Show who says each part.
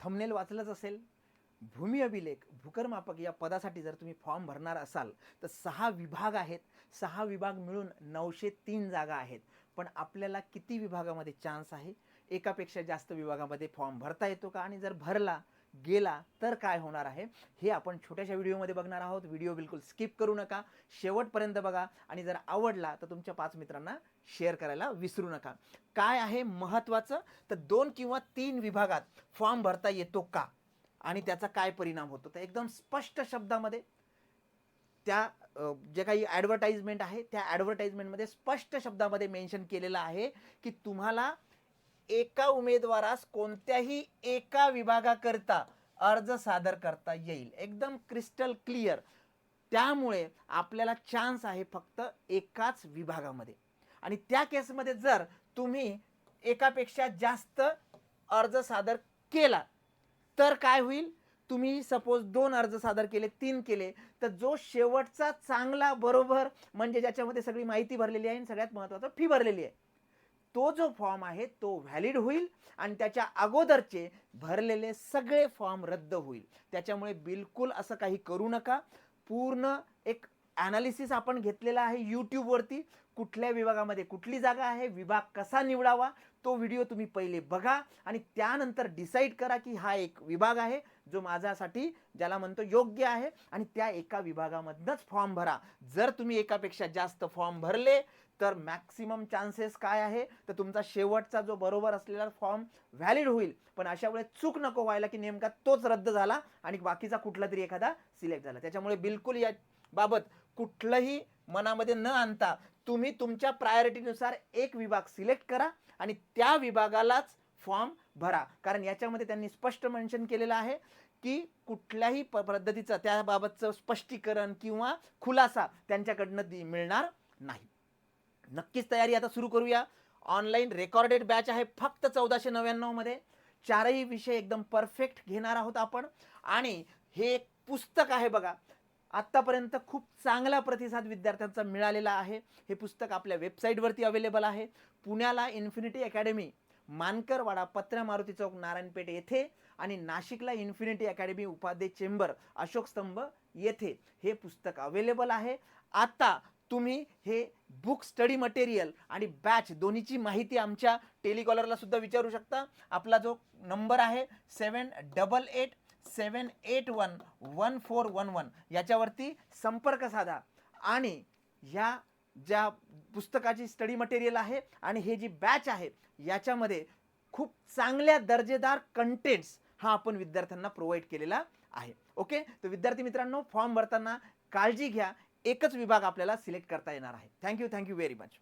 Speaker 1: Thumbnail वाचलंच असेल. भूमी अभिलेख भूकरमापक या पदासाठी जर तुम्ही फॉर्म भरणार असाल तर सहा विभाग आहेत. सहा विभाग मिळून नऊशे तीन जागा आहेत. पण आपल्याला किती विभागामध्ये चान्स आहे? एकापेक्षा जास्त विभागामध्ये फॉर्म भरता येतो का? आणि जर भरला गेला तर काय होणार आहे? हे आपण छोट्याशा व्हिडिओमध्ये बघणार आहोत. व्हिडिओ बिलकुल स्किप करू नका. शेवटपर्यंत बघा. आणि जर आवडला तर तुमच्या पाच मित्रांना शेअर करायला विसरू नका. काय आहे महत्त्वाचं तर दोन किंवा तीन विभागात फॉर्म भरता येतो का? आणि त्याचा काय परिणाम होतो? तर एकदम स्पष्ट शब्दामध्ये त्या जे काही ॲडव्हर्टाईजमेंट आहे त्या ॲडव्हर्टाइजमेंटमध्ये स्पष्ट शब्दामध्ये मेन्शन केलेलं आहे की तुम्हाला एका उमेदवारास कोणत्याही एका विभागाकरिता अर्ज सादर करता येईल. एकदम क्रिस्टल क्लिअर त्यामुळे आपल्याला चान्स आहे फक्त एकाच विभागामध्ये. आणि त्या केसमध्ये जर तुम्ही एकापेक्षा जास्त अर्ज सादर केला तर काय होईल? तुम्ही सपोज दोन अर्ज सादर केले तीन केले तर जो शेवटचा चांगला बरोबर म्हणजे ज्याच्यामध्ये सगळी माहिती भरलेली आहे आणि सगळ्यात महत्त्वाचं फी भरलेली आहे. तो जो फॉर्म आहे तो व्हॅलिड होईल आणि त्याच्या अगोदरचे भरलेले सगळे फॉर्म रद्द होईल. त्याच्यामुळे बिलकुल असं काही करू नका. पूर्ण एक ॲनालिसिस आपण घेतलेला आहे यूट्यूबवरती कुठल्या विभागामध्ये कुठली जागा आहे विभाग कसा निवडावा तो व्हिडिओ तुम्ही पहिले बघा आणि त्यानंतर डिसाईड करा की हा एक विभाग आहे जो माझ्यासाठी ज्याला म्हणतो योग्य आहे आणि त्या एका विभागामधनंच फॉर्म भरा. जर तुम्ही एकापेक्षा जास्त फॉर्म भरले तर मॅक्सिमम चान्सेस काय आहे? तर तुमचा शेवटचा जो बरोबर असलेला फॉर्म व्हॅलिड होईल. पण अशा वेळेस चूक नको व्हायला की नेमका तोच रद्द झाला आणि बाकीचा कुठला तरी एखादा सिलेक्ट झाला. त्याच्यामुळे बिलकुल या बाबत कुठलंही मनामध्ये न आणता तुम्ही तुमच्या प्रायोरिटीनुसार एक विभाग सिलेक्ट करा आणि त्या विभागालाच फॉर्म भरा. कारण याच्यामध्ये त्यांनी स्पष्ट मेन्शन केलेलं आहे की कुठल्याही प पद्धतीचं त्याबाबतचं स्पष्टीकरण किंवा खुलासा त्यांच्याकडनं दि- मिळणार नाही. नक्कीच तयारी आता सुरू करूया. ऑनलाईन रेकॉर्डेड बॅच आहे फक्त चौदाशे नव्याण्णवमध्ये चारही विषय एकदम परफेक्ट घेणार आहोत आपण. आणि हे एक पुस्तक आहे बघा. आत्तापर्यंत खूप चांगला प्रतिसाद विद्यार्थ्यांचा मिळालेला आहे. हे पुस्तक आपल्या वेबसाईटवरती अवेलेबल आहे. पुण्याला इन्फिनिटी अकॅडमी मानकरवाडा पत्र्या मारुती चौक नारायणपेठ येथे आणि नाशिकला infinity academy Upadhye chamber Ashok Stambh येथे हे पुस्तक अवेलेबल आहे. आता तुम्ही हे बुक स्टडी मटेरियल आणि बॅच दोन्हीची माहिती आमच्या टेलिकॉलरला सुद्धा विचारू शकता. आपला जो नंबर आहे seven double eight seven eight one one four one one याच्यावरती संपर्क साधा. आणि ह्या ज्या पुस्तकाची स्टडी मटेरियल आहे आणि हे जी बॅच आहे याच्यामध्ये खूप चांगल्या दर्जेदार कंटेंट्स हा आपण विद्यार्थ्यांना प्रोव्हाइड केलेला आहे. ओके तर विद्यार्थी मित्रांनो फॉर्म भरताना काळजी घ्या. एकच विभाग आपल्याला सिलेक्ट करता येणार आहे. Thank you thank you very much